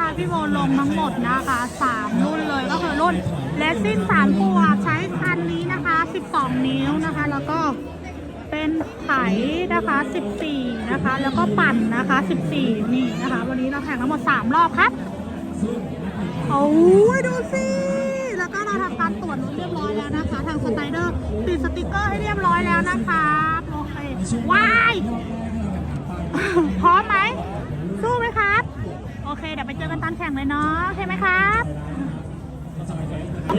นะคะพี่โบลงทั้งหมดนะคะสามรุ่นเลยก็คือรุ่นเลสซิ่งสามขวบใช้คันนี้นะคะ12นิ้วนะคะ แล้วก็เป็นไถนะคะ14นะคะ แล้วก็ปั่นนะคะ14นี่นะคะ วันนี้เราแข่งทั้งหมด3รอบครับโอ้ยดูสิแล้วก็เราทำการตรวจรถเรียบร้อยแล้วนะคะ ทางสไตเดอร์ติดสติกเกอร์ให้เรียบร้อยแล้วนะคะโอเคว้ายพร้อมไหม สู้ไหมครับ โอ เคเดี๋ยวไปเจอกันตอนแข่งเลยเนาะโอเคไหมครับ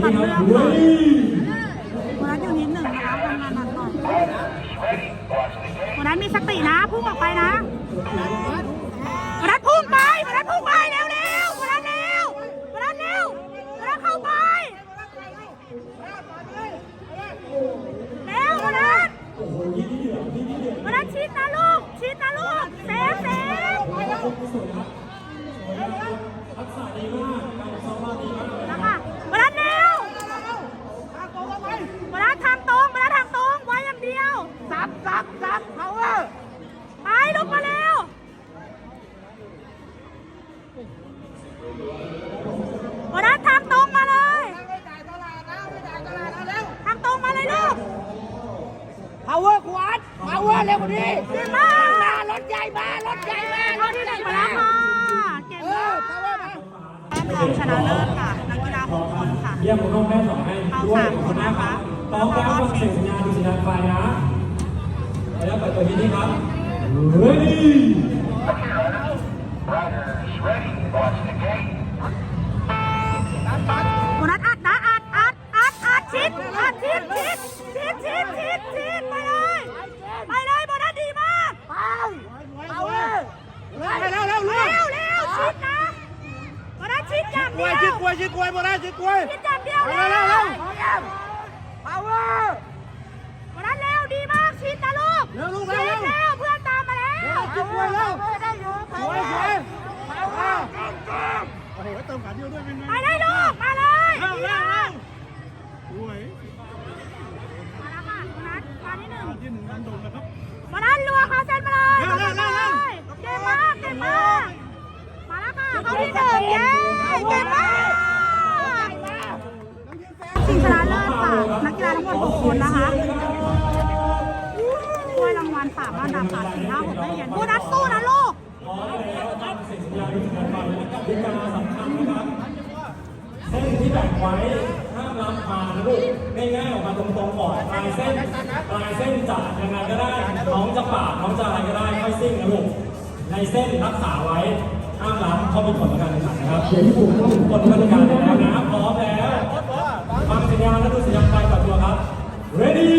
ขับเรือก่อนวันนั้นอยู่นิดหนึ่งนะคะทำงานหนักหน่อยวันนั้นมีสตินะพุ่งออกไปนะวันนั้นพุ่งไปวันนั้นพุ่งไปเร็วเร็ววันนั้นเร็ววันนั้นเร็ววันนั้นเข้าไปเร็ววันนั้นวันนั้นชิดนะลูกชิดนะลูกเซฟเซฟ แล้วค่ะมาด้านเร็วมาด้านทางตรงมาด้านทางตรงไว้อย่างเดียว ซับซับซับ power ไปลุกมาเร็วมาด้านทางตรงมาเลย ไม่จ่ายตลาดแล้วไม่จ่ายตลาดแล้วเร็ว ทางตรงมาเลยลูก power ขวาน power เร็วกว่านี้ เก่งมาก มารถใหญ่มารถใหญ่มา เข้าที่หนึ่งมาแล้วค่ะเก่ง เอ มา อก power มา แต้มร องชนะเลิศค่ะนักกีฬาหกคนค่ะเยี่ยมคุณน้องแม่สองให้เอาด้วยสามขอบคคุนณนะนะคะคะพร้อมแล้วฟังเสียงสัญญาณดูสัญญาณไฟนะแล้วเปิดตัวที่นี่ครับ ready กเดีล้ยววยชิดกล้วยชิดกล้วยหมดแล้วชิดกล้วยชิดอย่างเดียวเร็เร็ววเร็วเร็ว power โบนัสเร็วดีมากชิดนะลูกเร็วลูกชิเร็ดวเร็วเร็วเพื่อนตามมาแล้วชิดกล้วยเร็วสวยสวย power โอ้โหเติมขาเดียวด้วยเป็นไง ไปได้ลูกมาเลย เร็ว ดี เร็ว มา เร็ ก วสวย มาแล้วค่ะโบนัสมาที่หนึ่ง ที่หนึ่งนันดงนะครับ โบนัสรัวคาเซนมาเลย เร็วเร็วเร็วเร็ว เก่งมากเก่งมากมาแล้วค่ะเขาที่หนึ่งเย้เก่งมาก ชิงชนะเลิศค่ะ นักกีฬาทั้งหมด 6 คนนะคะถ้วยรางวัลสามอันดับค่ะสี่ห้าหกได้เหรียญโบนัสสู้นะลูกเส้นที่แบ่งไว้ห้ามรับมานลูกง่ายๆออกมาตรงๆก่อนปลายเส้นปลายเส้นจับยังไงก็ได้น้องจะปาดน้องจะอะไรก็ได้ค่อยซิ่งนะลูกในเส้นรักษาไว้ห้ามรับเขามีผลต่อการแข่งขันนะครับเดี๋ยวที่ผมต้องกฎกติกาแล้วนะพร้อมแล้วฟังสัญญาณแล้วดูสัญญาณไฟกับตัวครับ ready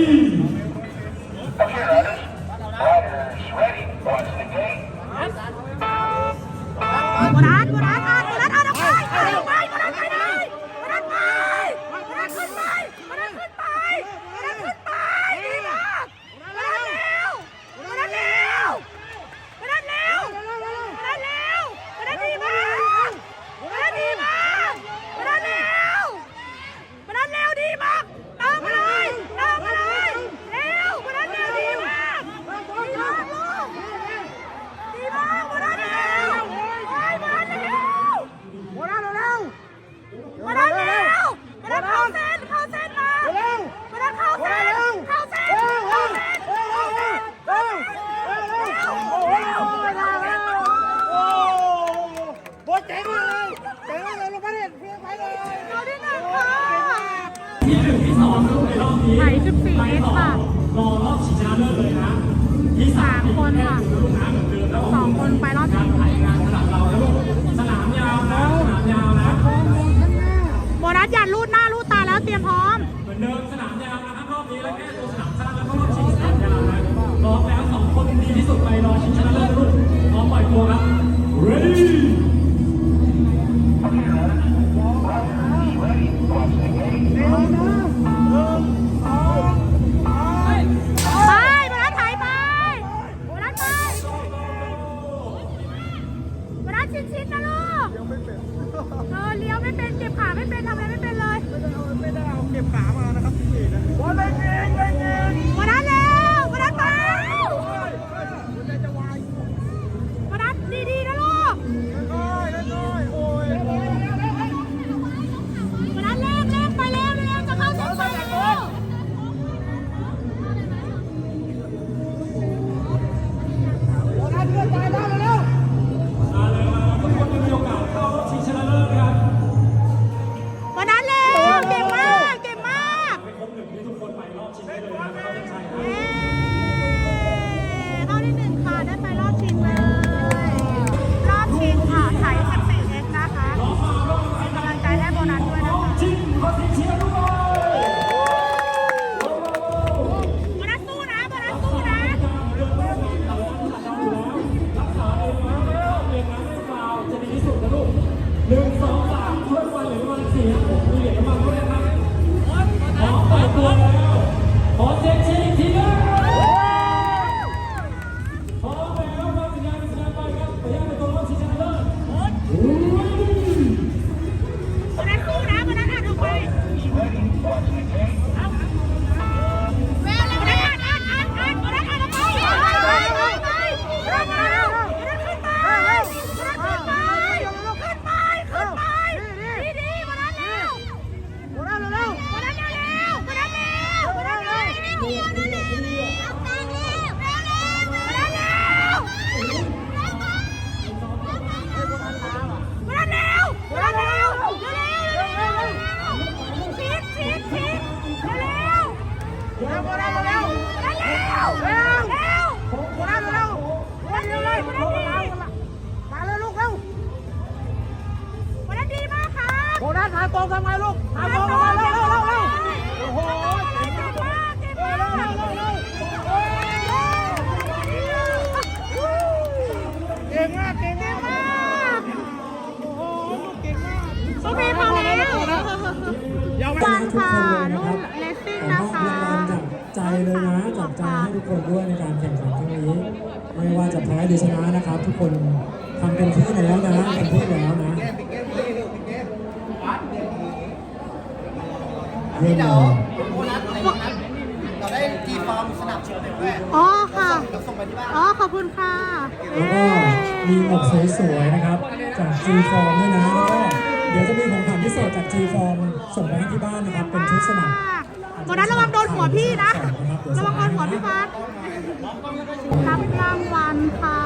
ที่หนึ่งที่สองลูกในรอบนี้ไหน14ไปต่อค่ะรอรอบชิงชนะเลิศเลยนะที่สามสามคนค่ะลูกน้ำเหมือนเดิมแล้วสองคนไปรอบชิงถ่ายงานสนามเราแล้วลูกสนามยาวนะสนามยาวนะโบนัสอย่าลูดหน้าลูดตาแล้วเตรียมพร้อมเหมือนเดิมสนามยาวนะครับรอบนี้แล้วแค่ตัวสนามสั้นแล้วก็รอบชิงสนามยาวนะพร้อมแล้วสองคนดีที่สุดไปรอชิงชนะ โคนัสหาตรงทำไงลูกหาตรงทำไงเร็วเร็วเร็วโอ้โห ว่าจะแพ้หรือชนะนะครับ ทุกคนทำเต็มที่แล้วนะเต็มที่แล้วนะเยี่ยมเลยโบนัสในวันนั้นเราได้จีฟอร์มสนับสนุนด้วยอ๋อค่ะเราส่งไปที่บ้านอ๋อขอบคุณค่ะแล้วก็มีหมวกสวยๆนะครับ จาก G Form ด้วยนะแล้วก็เดี๋ยวจะมีของขวัญพิเศษจาก G Form ส่งไปให้ที่บ้านนะครับ เป็นชุดสนับ วันนั้นระวังโดนหัวพี่นะ ระวังโดนหัวพี่ฟ้ารับรางวัลค่ะ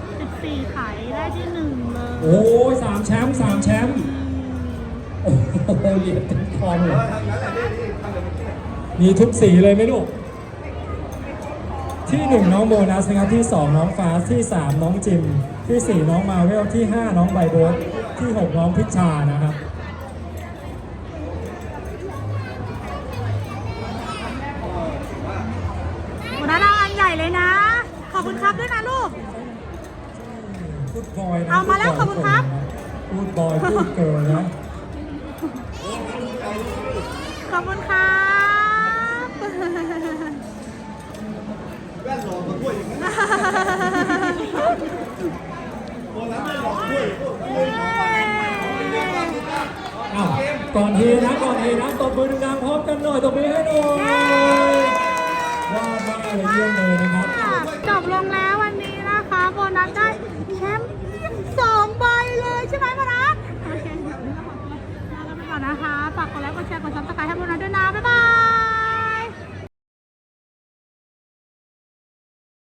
14ไขได้ที่หนึ่งเลย โอ้ยสามแชมป์สามแชมป์ โอ้โหเหรียญเต็มคอมเลยมีทุกสีเลยไหมลูก ที่หนึ่งน้องโบนัสนะครับ ที่สองน้องฟ้า ที่สามน้องจิม ที่สี่น้องมาเวล ที่ห้าน้องไบโบสที่หกน้องพิชชานะครับ รับด้วยนะลูก พูดบอยนะเอามาแล้วขอบคุณครับ พูดบอยพูดเกิร์ลนะขอบคุณครับอ้าวก่อนทีนะก่อนทีนะตบมือดังๆพร้อมกันหน่อยตบมือให้หน่อย มากเลยเยี่ยมเลยนะครับจบลงแล้ววันนี้นะคะโบนัสได้แชมป์สองใบเลยใช่ไหมโบนัสโอเคลาไปก่อนนะคะ ฝากกดไลค์ กดแชร์ กดซับสไครต์ให้โบนัส